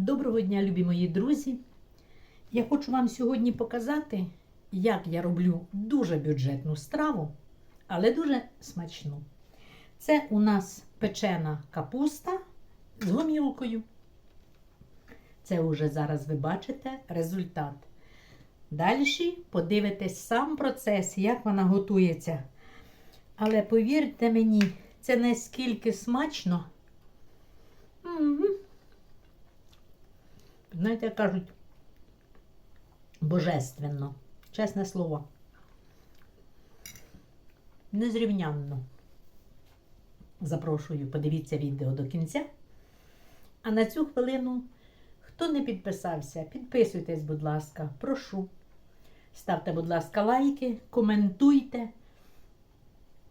Доброго дня, любі мої друзі! Я хочу вам сьогодні показати, як я роблю дуже бюджетну страву, але дуже смачну. Це у нас печена капуста з гомілкою. Це вже зараз ви бачите результат. Далі подивитесь сам процес, як вона готується. Але повірте мені, це наскільки смачно. М-м. Знаєте, як кажуть, божественно, чесне слово. Незрівнянно. Запрошую, подивіться відео до кінця. А на цю хвилину, хто не підписався, підписуйтесь, будь ласка, прошу. Ставте, будь ласка, лайки, коментуйте.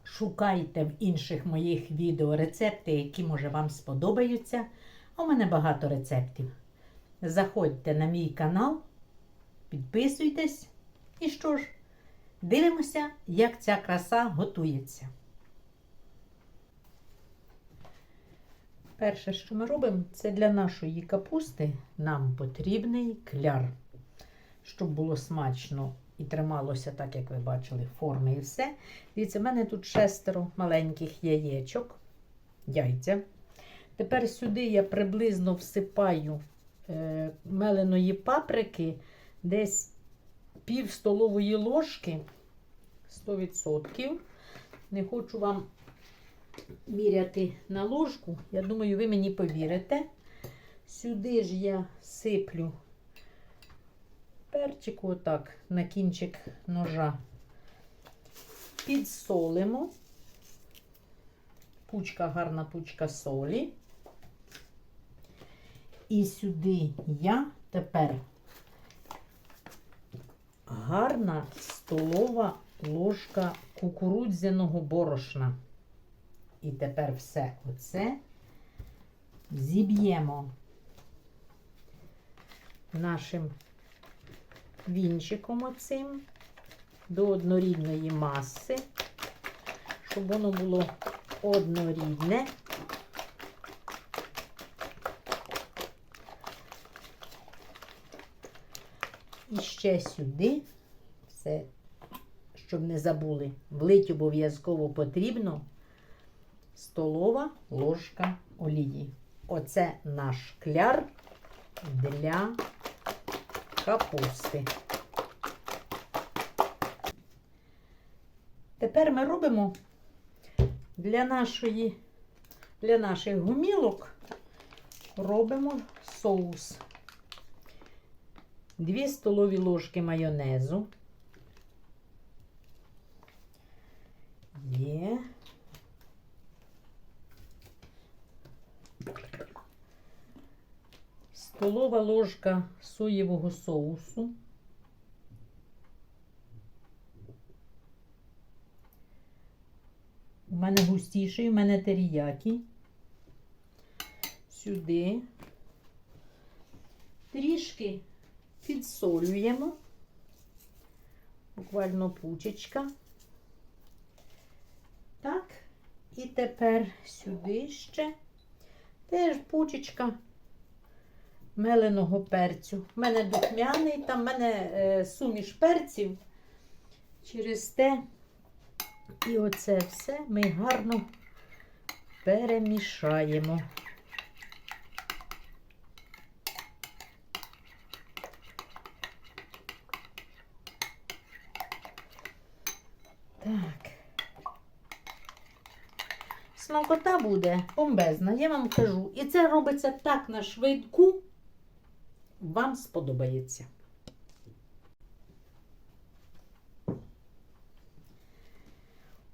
Шукайте в інших моїх відео рецепти, які, може, вам сподобаються. У мене багато рецептів. Заходьте на мій канал, підписуйтесь. І що ж, дивимося, як ця краса готується. Перше, що ми робимо, це для нашої капусти нам потрібний кляр, щоб було смачно і трималося так, як ви бачили, форми і все. Дивіться, в мене тут шестеро маленьких яєчок, яйця. Тепер сюди я приблизно всипаю меленої паприки, десь пів столової ложки 100%. Не хочу вам міряти на ложку. Я думаю, ви мені повірите. Сюди ж я сиплю перчику отак на кінчик ножа. Підсолимо. Пучка, гарна пучка солі. І сюди я тепер гарна столова ложка кукурудзяного борошна. І тепер все оце зіб'ємо нашим вінчиком оцим до однорідної маси, щоб воно було однорідне. І ще сюди, все, щоб не забули, влить обов'язково потрібно столова ложка олії. Оце наш кляр для капусти. Тепер ми робимо для нашої, для наших гумілок робимо соус. 2 столові ложки майонезу. Є. Столова ложка соєвого соусу. У мене густіший, у мене теріякі. Сюди. Трішки підсолюємо. Буквально пучечка. Так. І тепер сюди ще теж пучечка меленого перцю. У мене духмяний, там в мене е, суміш перців. Через те і оце все ми гарно перемішаємо. Так. Смакота буде бомбезна, я вам кажу. І це робиться так на швидку, вам сподобається.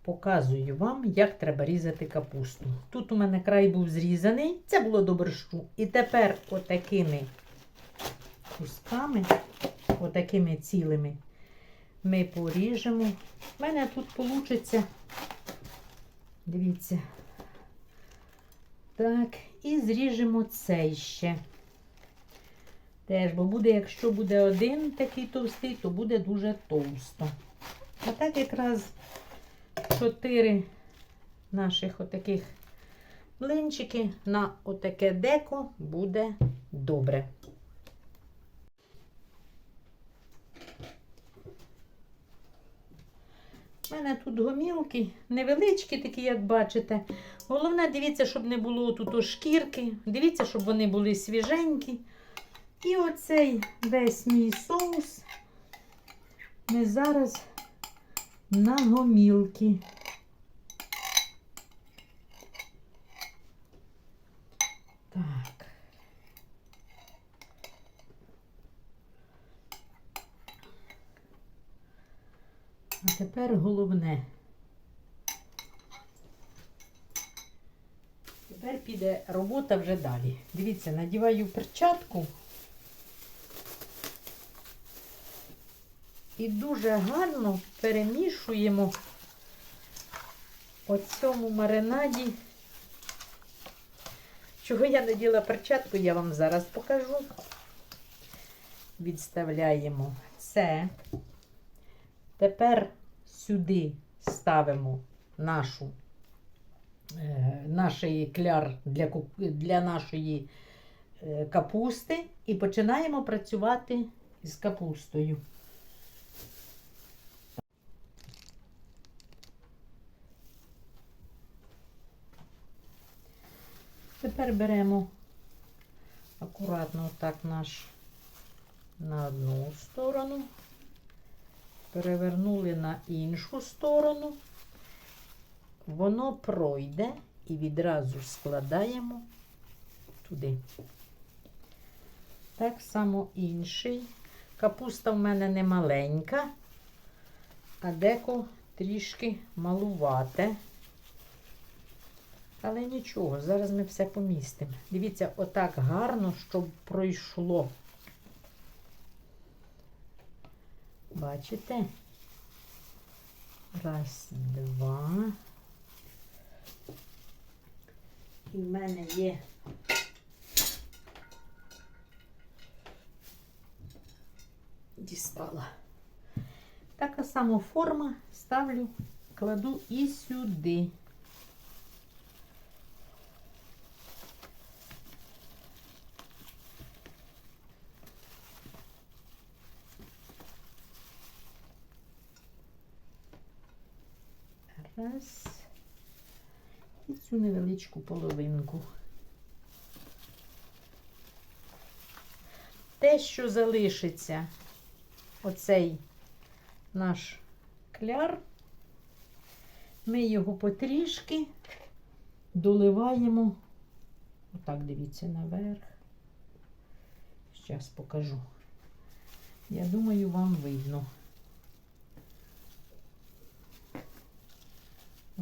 Показую вам, як треба різати капусту. Тут у мене край був зрізаний, це було до борщу. І тепер отакими кусками, отакими цілими, ми поріжемо. У мене тут вийде, дивіться, так, і зріжемо цей ще. Теж, бо буде, якщо буде один такий товстий, то буде дуже товсто. А так якраз чотири наших отаких блинчики на отаке деко буде добре. У мене тут гомілки невеличкі, такі, як бачите. Головне, дивіться, щоб не було тут шкірки. Дивіться, щоб вони були свіженькі. І оцей весь мій соус ми зараз на гомілки. Так. А тепер головне. Тепер піде робота вже далі. Дивіться, надіваю перчатку. І дуже гарно перемішуємо у цьому маринаді. Чого я наділа перчатку, я вам зараз покажу. Відставляємо це. Тепер сюди ставимо нашу, е, нашої кляр для, для нашої е, капусти і починаємо працювати із капустою. Тепер беремо акуратно так наш на одну сторону, перевернули на іншу сторону, воно пройде і відразу складаємо туди. Так само інший. Капуста в мене не маленька, а деко трішки малувате. Але нічого, зараз ми все помістимо. Дивіться, отак гарно, щоб пройшло. Бачите? Раз, два. І в мене є дістала. Така сама форма ставлю, кладу і сюди. Раз. І цю невеличку половинку. Те, що залишиться, оцей наш кляр, ми його потрішки доливаємо. Отак, дивіться, наверх. Зараз покажу. Я думаю, вам видно.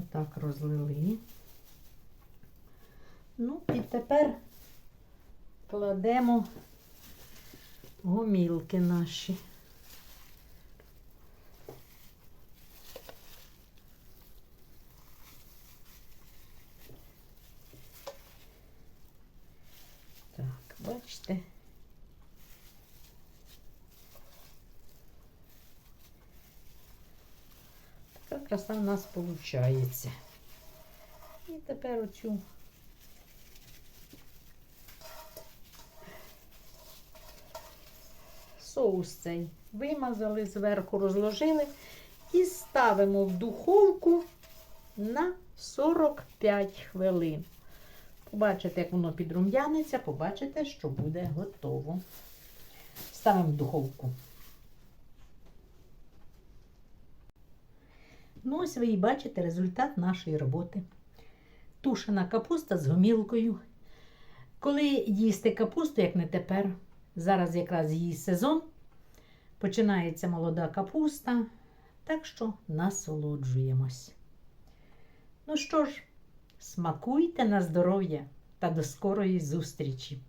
Отак розлили. Ну, і тепер кладемо гомілки наші. Так, бачите? Краса в нас виходить. І тепер оцю соус цей вимазали, зверху розложили і ставимо в духовку на 45 хвилин. Побачите, як воно підрум'яниться, побачите, що буде готово. Ставимо в духовку. Ну, ось ви і бачите результат нашої роботи. Тушена капуста з гомілкою. Коли їсти капусту, як не тепер, зараз якраз її сезон, починається молода капуста, так що насолоджуємось. Ну що ж, смакуйте на здоров'я та до скорої зустрічі!